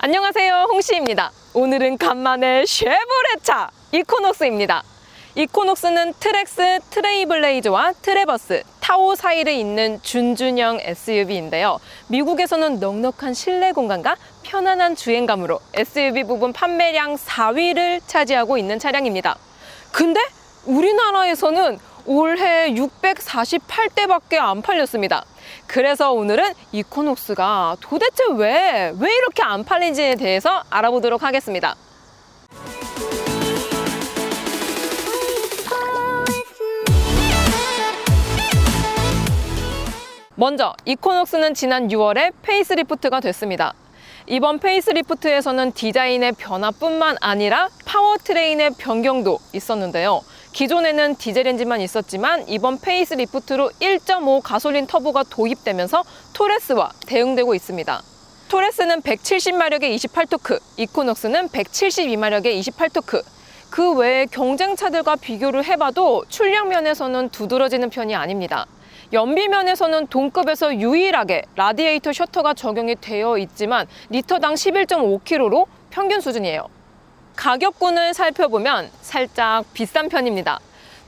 안녕하세요 홍시입니다. 오늘은 간만에 쉐보레차 이코녹스입니다. 이코녹스는 트렉스 트레이블레이즈와 트레버스 타오 사이를 잇는 준준형 SUV인데요. 미국에서는 넉넉한 실내 공간과 편안한 주행감으로 SUV 부분 판매량 4위를 차지하고 있는 차량입니다. 근데 우리나라에서는 올해 648대밖에 안 팔렸습니다. 그래서 오늘은 이코녹스가 도대체 왜, 왜 이렇게 안 팔린지에 대해서 알아보도록 하겠습니다. 먼저 이코녹스는 지난 6월에 페이스리프트가 됐습니다. 이번 페이스리프트에서는 디자인의 변화뿐만 아니라 파워트레인의 변경도 있었는데요. 기존에는 디젤 엔진만 있었지만 이번 페이스리프트로 1.5 가솔린 터보가 도입되면서 토레스와 대응되고 있습니다. 토레스는 170마력의 28토크, 이코녹스는 172마력의 28토크. 그 외에 경쟁차들과 비교를 해봐도 출력 면에서는 두드러지는 편이 아닙니다. 연비 면에서는 동급에서 유일하게 라디에이터 셔터가 적용이 되어 있지만 리터당 11.5km로 평균 수준이에요. 가격군을 살펴보면 살짝 비싼 편입니다.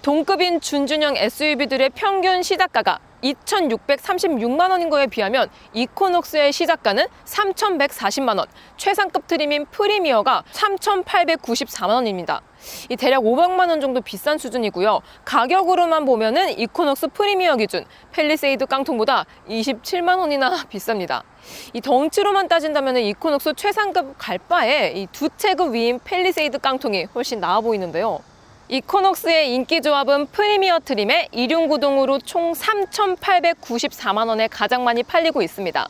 동급인 준준형 SUV들의 평균 시작가가 2,636만 원인 거에 비하면 이코녹스의 시작가는 3,140만 원, 최상급 트림인 프리미어가 3,894만 원입니다. 이 대략 500만 원 정도 비싼 수준이고요. 가격으로만 보면은 이코녹스 프리미어 기준 펠리세이드 깡통보다 27만 원이나 비쌉니다. 이 덩치로만 따진다면 이코녹스 최상급 갈 바에 이 두 체급 위인 펠리세이드 깡통이 훨씬 나아 보이는데요. 이코녹스의 인기 조합은 프리미어 트림의 이륜구동으로 총 3,894만 원에 가장 많이 팔리고 있습니다.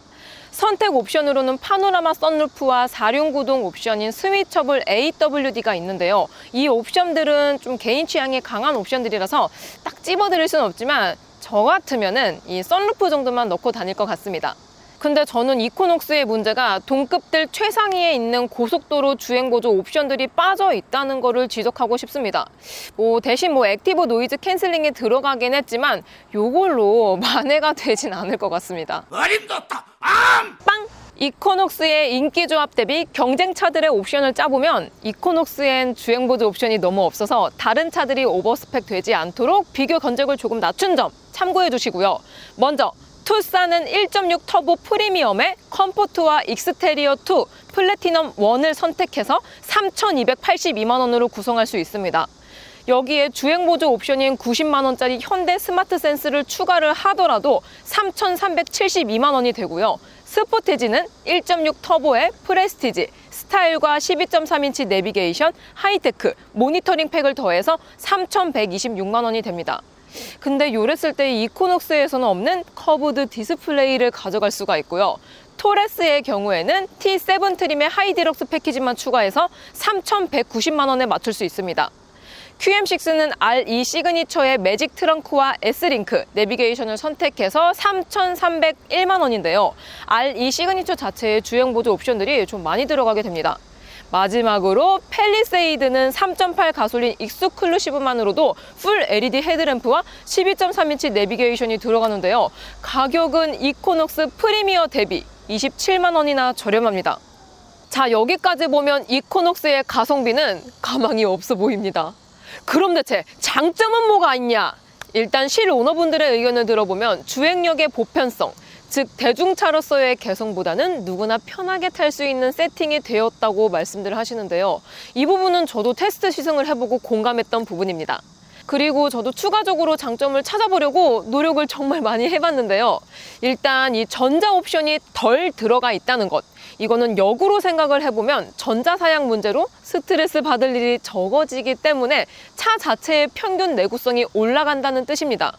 선택 옵션으로는 파노라마 썬루프와 4륜 구동 옵션인 스위처블 AWD가 있는데요. 이 옵션들은 좀 개인 취향이 강한 옵션들이라서 딱 집어드릴 수는 없지만 저 같으면은 이 썬루프 정도만 넣고 다닐 것 같습니다. 근데 저는 이코녹스의 문제가 동급들 최상위에 있는 고속도로 주행보조 옵션들이 빠져 있다는 거를 지적하고 싶습니다. 뭐 대신 뭐 액티브 노이즈 캔슬링이 들어가긴 했지만 요걸로 만회가 되진 않을 것 같습니다. 어림도다 암! 빵! 이코녹스의 인기 조합 대비 경쟁 차들의 옵션을 짜보면 이코녹스엔 주행보조 옵션이 너무 없어서 다른 차들이 오버스펙 되지 않도록 비교 견적을 조금 낮춘 점 참고해 주시고요. 먼저 투싼은 1.6 터보 프리미엄의 컴포트와 익스테리어 2 플래티넘 1을 선택해서 3,282만 원으로 구성할 수 있습니다. 여기에 주행 보조 옵션인 90만 원짜리 현대 스마트 센스를 추가를 하더라도 3,372만 원이 되고요. 스포티지는 1.6 터보의 프레스티지, 스타일과 12.3인치 내비게이션, 하이테크, 모니터링 팩을 더해서 3,126만 원이 됩니다. 근데 요랬을 때 이코녹스에서는 없는 커브드 디스플레이를 가져갈 수가 있고요. 토레스의 경우에는 T7 트림의 하이디럭스 패키지만 추가해서 3,190만 원에 맞출 수 있습니다. QM6는 RE 시그니처의 매직 트렁크와 S링크 내비게이션을 선택해서 3,301만 원인데요. RE 시그니처 자체의 주행 보조 옵션들이 좀 많이 들어가게 됩니다. 마지막으로 펠리세이드는 3.8 가솔린 익스클루시브만으로도 풀 LED 헤드램프와 12.3인치 내비게이션이 들어가는데요. 가격은 이코녹스 프리미어 대비 27만 원이나 저렴합니다. 자, 여기까지 보면 이코녹스의 가성비는 가망이 없어 보입니다. 그럼 대체 장점은 뭐가 있냐? 일단 실 오너분들의 의견을 들어보면 주행력의 보편성, 즉 대중차로서의 개성보다는 누구나 편하게 탈 수 있는 세팅이 되었다고 말씀들 하시는데요. 이 부분은 저도 테스트 시승을 해보고 공감했던 부분입니다. 그리고 저도 추가적으로 장점을 찾아보려고 노력을 정말 많이 해봤는데요. 일단 이 전자 옵션이 덜 들어가 있다는 것. 이거는 역으로 생각을 해보면 전자 사양 문제로 스트레스 받을 일이 적어지기 때문에 차 자체의 평균 내구성이 올라간다는 뜻입니다.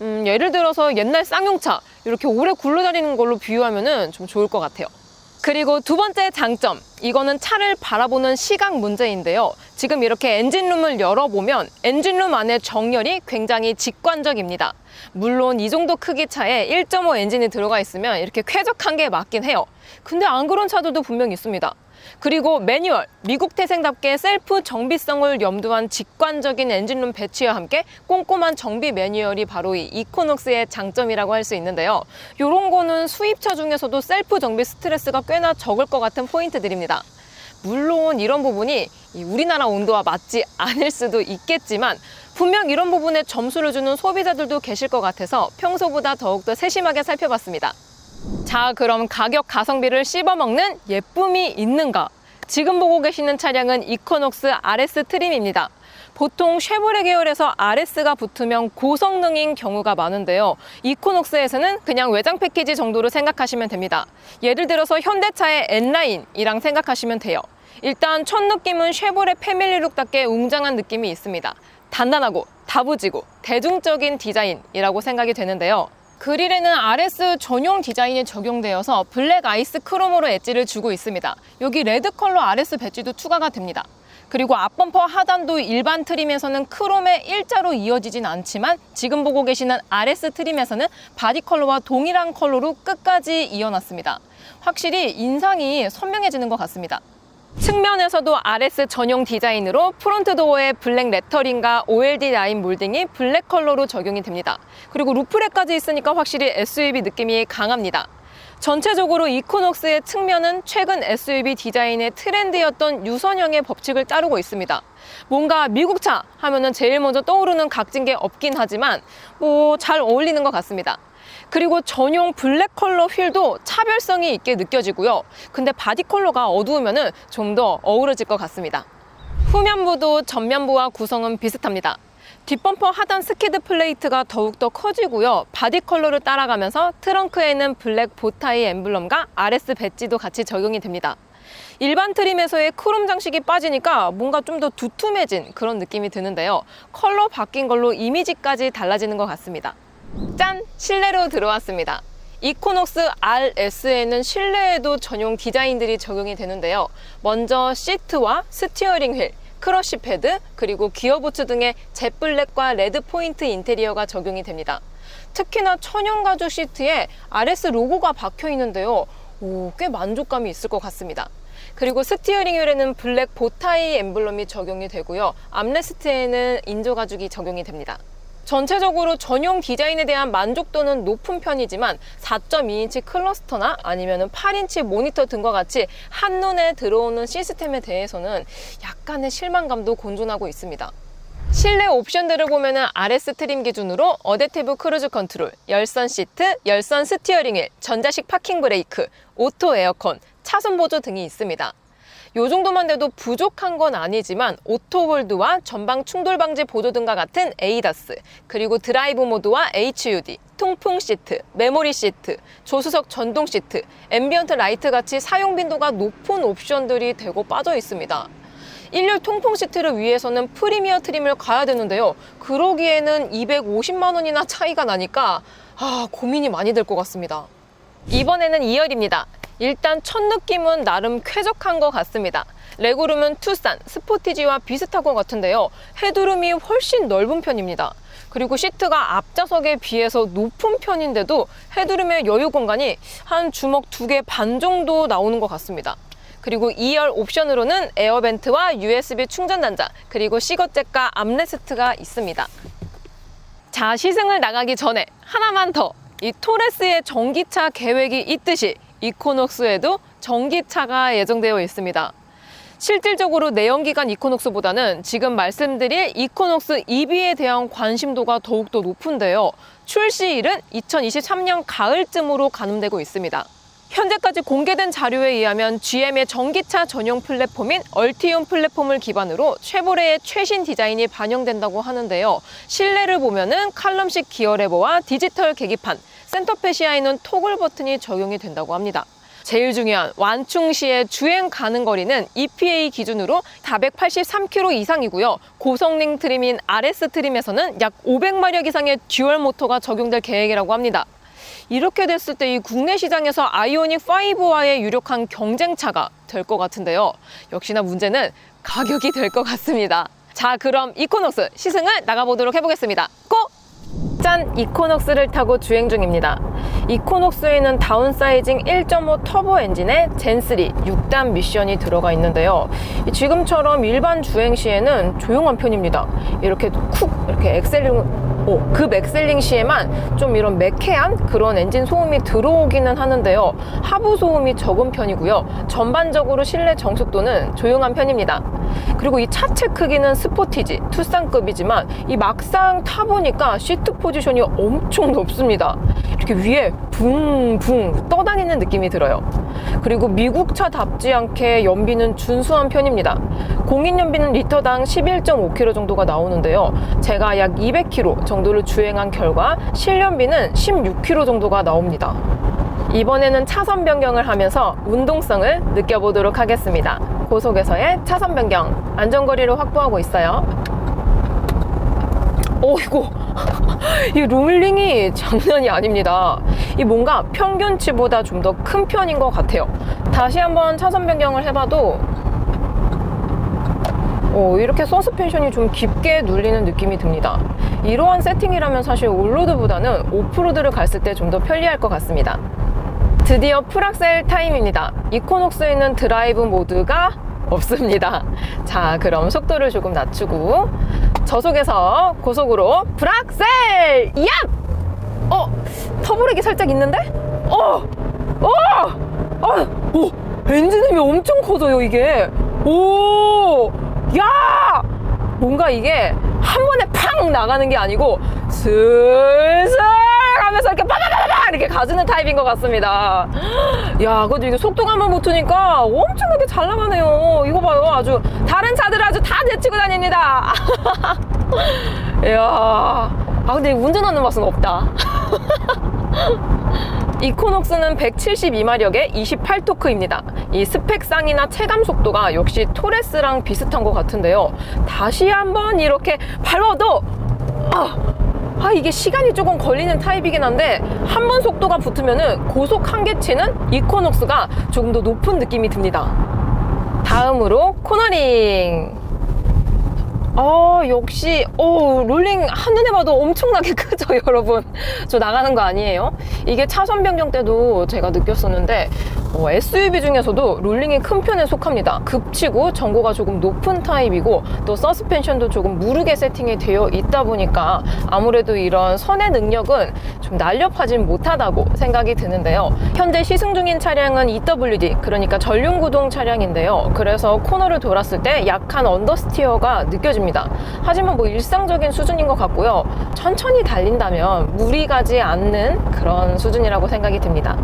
음, 예를 들어서 옛날 쌍용차 이렇게 오래 굴러다니는 걸로 비유하면 좀 좋을 것 같아요. 그리고 두 번째 장점, 이거는 차를 바라보는 시각 문제인데요. 지금 이렇게 엔진룸을 열어보면 엔진룸 안의 정렬이 굉장히 직관적입니다. 물론 이 정도 크기 차에 1.5 엔진이 들어가 있으면 이렇게 쾌적한 게 맞긴 해요. 근데 안 그런 차들도 분명 있습니다. 그리고 매뉴얼, 미국 태생답게 셀프 정비성을 염두한 직관적인 엔진룸 배치와 함께 꼼꼼한 정비 매뉴얼이 바로 이 이코녹스의 장점이라고 할 수 있는데요. 이런 거는 수입차 중에서도 셀프 정비 스트레스가 꽤나 적을 것 같은 포인트들입니다. 물론 이런 부분이 이 우리나라 온도와 맞지 않을 수도 있겠지만 분명 이런 부분에 점수를 주는 소비자들도 계실 것 같아서 평소보다 더욱더 세심하게 살펴봤습니다. 자, 그럼 가격 가성비를 씹어먹는 예쁨이 있는가? 지금 보고 계시는 차량은 이코녹스 RS 트림입니다. 보통 쉐보레 계열에서 RS가 붙으면 고성능인 경우가 많은데요. 이코녹스에서는 그냥 외장 패키지 정도로 생각하시면 됩니다. 예를 들어서 현대차의 N라인이랑 생각하시면 돼요. 일단 첫 느낌은 쉐보레 패밀리룩답게 웅장한 느낌이 있습니다. 단단하고 다부지고 대중적인 디자인이라고 생각이 되는데요. 그릴에는 RS 전용 디자인이 적용되어서 블랙 아이스 크롬으로 엣지를 주고 있습니다. 여기 레드 컬러 RS 배지도 추가가 됩니다. 그리고 앞범퍼 하단도 일반 트림에서는 크롬의 일자로 이어지진 않지만 지금 보고 계시는 RS 트림에서는 바디 컬러와 동일한 컬러로 끝까지 이어놨습니다. 확실히 인상이 선명해지는 것 같습니다. 측면에서도 RS 전용 디자인으로 프론트 도어에 블랙 레터링과 OLD 라인 몰딩이 블랙 컬러로 적용이 됩니다. 그리고 루프렉까지 있으니까 확실히 SUV 느낌이 강합니다. 전체적으로 이코녹스의 측면은 최근 SUV 디자인의 트렌드였던 유선형의 법칙을 따르고 있습니다. 뭔가 미국차 하면은 제일 먼저 떠오르는 각진 게 없긴 하지만 뭐 잘 어울리는 것 같습니다. 그리고 전용 블랙 컬러 휠도 차별성이 있게 느껴지고요. 근데 바디 컬러가 어두우면은 좀더 어우러질 것 같습니다. 후면부도 전면부와 구성은 비슷합니다. 뒷범퍼 하단 스키드 플레이트가 더욱더 커지고요. 바디 컬러를 따라가면서 트렁크에는 블랙 보타이 엠블럼과 RS 배지도 같이 적용이 됩니다. 일반 트림에서의 크롬 장식이 빠지니까 뭔가 좀 더 두툼해진 그런 느낌이 드는데요. 컬러 바뀐 걸로 이미지까지 달라지는 것 같습니다. 짠! 실내로 들어왔습니다. 이코녹스 RS에는 실내에도 전용 디자인들이 적용이 되는데요. 먼저 시트와 스티어링 휠, 크러쉬 패드, 그리고 기어보츠 등의 젯블랙과 레드 포인트 인테리어가 적용이 됩니다. 특히나 천연 가죽 시트에 RS 로고가 박혀 있는데요. 오, 꽤 만족감이 있을 것 같습니다. 그리고 스티어링 휠에는 블랙 보타이 엠블럼이 적용이 되고요. 암레스트에는 인조 가죽이 적용이 됩니다. 전체적으로 전용 디자인에 대한 만족도는 높은 편이지만 4.2인치 클러스터나 아니면 8인치 모니터 등과 같이 한눈에 들어오는 시스템에 대해서는 약간의 실망감도 곤존하고 있습니다. 실내 옵션들을 보면은 RS 트림 기준으로 어댑티브 크루즈 컨트롤, 열선 시트, 열선 스티어링 휠, 전자식 파킹 브레이크, 오토 에어컨, 차선 보조 등이 있습니다. 요 정도만 돼도 부족한 건 아니지만 오토홀드와 전방 충돌 방지 보조 등과 같은 에이다스, 그리고 드라이브 모드와 HUD, 통풍 시트, 메모리 시트, 조수석 전동 시트, 앰비언트 라이트 같이 사용 빈도가 높은 옵션들이 되고 빠져 있습니다. 일렬 통풍 시트를 위해서는 프리미어 트림을 가야 되는데요. 그러기에는 250만 원이나 차이가 나니까 아, 고민이 많이 될 것 같습니다. 이번에는 2열입니다. 일단 첫 느낌은 나름 쾌적한 것 같습니다. 레고룸은 투싼, 스포티지와 비슷한 것 같은데요. 헤드룸이 훨씬 넓은 편입니다. 그리고 시트가 앞좌석에 비해서 높은 편인데도 헤드룸의 여유 공간이 한 주먹 두 개 반 정도 나오는 것 같습니다. 그리고 2열 옵션으로는 에어벤트와 USB 충전 단자, 그리고 시거잭과 암레스트가 있습니다. 자, 시승을 나가기 전에 하나만 더. 이 토레스의 전기차 계획이 있듯이 이코녹스에도 전기차가 예정되어 있습니다. 실질적으로 내연기관 이코녹스보다는 지금 말씀드릴 이코녹스 EV에 대한 관심도가 더욱더 높은데요. 출시일은 2023년 가을쯤으로 가늠되고 있습니다. 현재까지 공개된 자료에 의하면 GM의 전기차 전용 플랫폼인 얼티움 플랫폼을 기반으로 쉐보레의 최신 디자인이 반영된다고 하는데요. 실내를 보면은 칼럼식 기어 레버와 디지털 계기판, 센터페시아에는 토글 버튼이 적용이 된다고 합니다. 제일 중요한 완충 시의 주행 가능 거리는 EPA 기준으로 483km 이상이고요. 고성능 트림인 RS 트림에서는 약 500마력 이상의 듀얼 모터가 적용될 계획이라고 합니다. 이렇게 됐을 때 이 국내 시장에서 아이오닉 5와의 유력한 경쟁차가 될 것 같은데요. 역시나 문제는 가격이 될 것 같습니다. 자, 그럼 이코녹스 시승을 나가보도록 해보겠습니다. 고! 짠! 이코녹스를 타고 주행 중입니다. 이코녹스에는 다운사이징 1.5 터보 엔진에 젠3 6단 미션이 들어가 있는데요. 이 지금처럼 일반 주행 시에는 조용한 편입니다. 이렇게 쿡 이렇게 엑셀 링 오, 급 엑셀링 시에만 좀 이런 매캐한 그런 엔진 소음이 들어오기는 하는데요. 하부 소음이 적은 편이고요. 전반적으로 실내 정숙도는 조용한 편입니다. 그리고 이 차체 크기는 스포티지, 투싼급이지만 이 막상 타보니까 시트 포지션이 엄청 높습니다. 이렇게 위에 붕붕 떠다니는 느낌이 들어요. 그리고 미국차 답지 않게 연비는 준수한 편입니다. 공인 연비는 리터당 11.5km 정도가 나오는데요. 제가 약 200km 정도를 주행한 결과 실연비는 16km 정도가 나옵니다. 이번에는 차선 변경을 하면서 운동성을 느껴보도록 하겠습니다. 고속에서의 차선 변경, 안전거리를 확보하고 있어요. 오이고 이 롤링이 장난이 아닙니다. 이 뭔가 평균치보다 좀 더 큰 편인 것 같아요. 다시 한번 차선 변경을 해봐도 오, 이렇게 서스펜션이 좀 깊게 눌리는 느낌이 듭니다. 이러한 세팅이라면 사실 올로드보다는 오프로드를 갔을 때 좀 더 편리할 것 같습니다. 드디어 풀악셀 타임입니다. 이코녹스에는 드라이브 모드가 없습니다. 자, 그럼 속도를 조금 낮추고 저속에서 고속으로 풀악셀! 얍! 어, 터보렉이 살짝 있는데? 어! 어! 아, 오! 엔진음이 엄청 커져요, 이게. 오! 야! 뭔가 이게 한 번에 팡 나가는 게 아니고 슬슬 하면서 이렇게 이렇게 가지는 타입인 것 같습니다. 야, 그래도 이게 속도감만 붙으니까 엄청나게 잘 나가네요. 이거 봐요. 아주 다른 차들 아주 다 내치고 다닙니다. 이야. 아, 근데 운전하는 맛은 없다. 이코녹스는 172마력의 28토크입니다. 이 스펙상이나 체감 속도가 역시 토레스랑 비슷한 것 같은데요. 다시 한번 이렇게 밟아도 아, 아 이게 시간이 조금 걸리는 타입이긴 한데 한 번 속도가 붙으면은 고속 한계치는 이코녹스가 조금 더 높은 느낌이 듭니다. 다음으로 코너링. 어, 역시, 오, 롤링 한눈에 봐도 엄청나게 크죠, 여러분. 저 나가는 거 아니에요? 이게 차선 변경 때도 제가 느꼈었는데, 어, SUV 중에서도 롤링이 큰 편에 속합니다. 급치고 전고가 조금 높은 타입이고, 또 서스펜션도 조금 무르게 세팅이 되어 있다 보니까 아무래도 이런 선의 능력은 좀 날렵하진 못하다고 생각이 드는데요. 현재 시승 중인 차량은 EWD, 그러니까 전륜구동 차량인데요. 그래서 코너를 돌았을 때 약한 언더스티어가 느껴집니다. 하지만 뭐 일상적인 수준인 것 같고요. 천천히 달린다면 무리 가지 않는 그런 수준이라고 생각이 듭니다.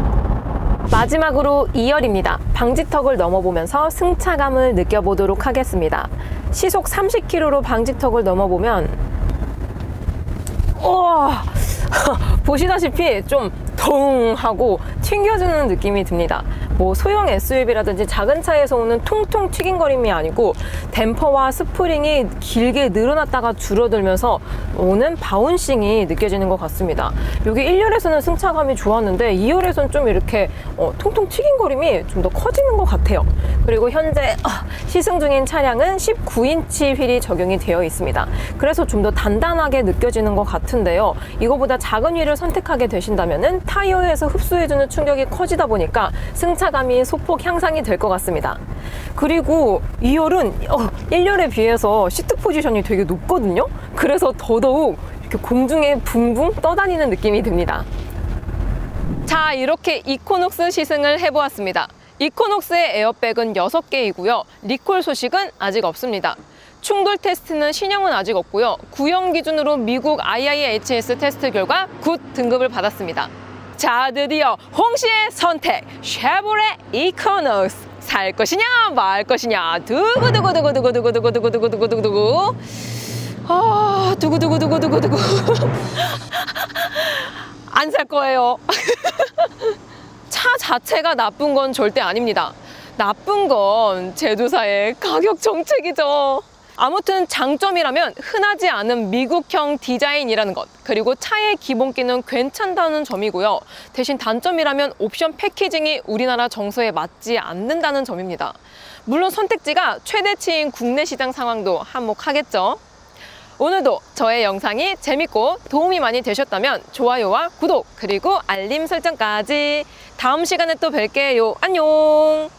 마지막으로 2열입니다. 방지턱을 넘어보면서 승차감을 느껴보도록 하겠습니다. 시속 30km로 방지턱을 넘어보면 우와 보시다시피 좀 덩하고 튕겨주는 느낌이 듭니다. 뭐 소형 SUV라든지 작은 차에서 오는 통통 튀긴거림이 아니고 댐퍼와 스프링이 길게 늘어났다가 줄어들면서 오는 바운싱이 느껴지는 것 같습니다. 여기 1열에서는 승차감이 좋았는데 2열에서는 좀 이렇게 어, 통통 튀긴거림이 좀 더 커지는 것 같아요. 그리고 현재 아, 시승 중인 차량은 19인치 휠이 적용이 되어 있습니다. 그래서 좀 더 단단하게 느껴지는 것 같은데요. 이거보다 작은 휠을 선택하게 되신다면 타이어에서 흡수해주는 충격이 커지다 보니까 승차 감이 소폭 향상이 될 것 같습니다. 그리고 2열은 어, 1열에 비해서 시트 포지션이 되게 높거든요. 그래서 더더욱 이렇게 공중에 붕붕 떠다니는 느낌이 듭니다. 자, 이렇게 이코녹스 시승을 해보았습니다. 이코녹스의 에어백은 6개이고요. 리콜 소식은 아직 없습니다. 충돌 테스트는 신형은 아직 없고요. 구형 기준으로 미국 IIHS 테스트 결과 굿 등급을 받았습니다. 자, 드디어 홍씨의 선택 쉐보레 이코녹스 살 것이냐 말 것이냐 두구두구두구두구두구두구두구두구두구두구 아 두구두구두구두구두구 안 살 거예요. 차 자체가 나쁜 건 절대 아닙니다. 나쁜 건 제조사의 가격 정책이죠. 아무튼 장점이라면 흔하지 않은 미국형 디자인이라는 것, 그리고 차의 기본기는 괜찮다는 점이고요. 대신 단점이라면 옵션 패키징이 우리나라 정서에 맞지 않는다는 점입니다. 물론 선택지가 최대치인 국내 시장 상황도 한몫하겠죠. 오늘도 저의 영상이 재밌고 도움이 많이 되셨다면 좋아요와 구독 그리고 알림 설정까지 다음 시간에 또 뵐게요. 안녕!